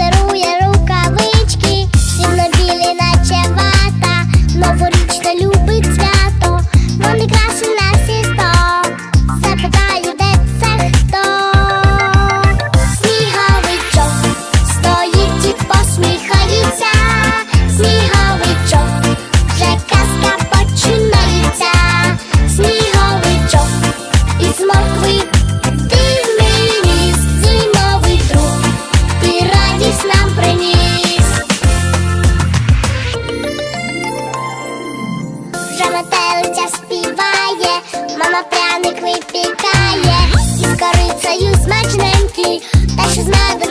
дарує рукавички, сіно білі, наче вата, новорічна люба. вже метелиця співає, мама пряник випікає, із корицею смачненький, та що з медом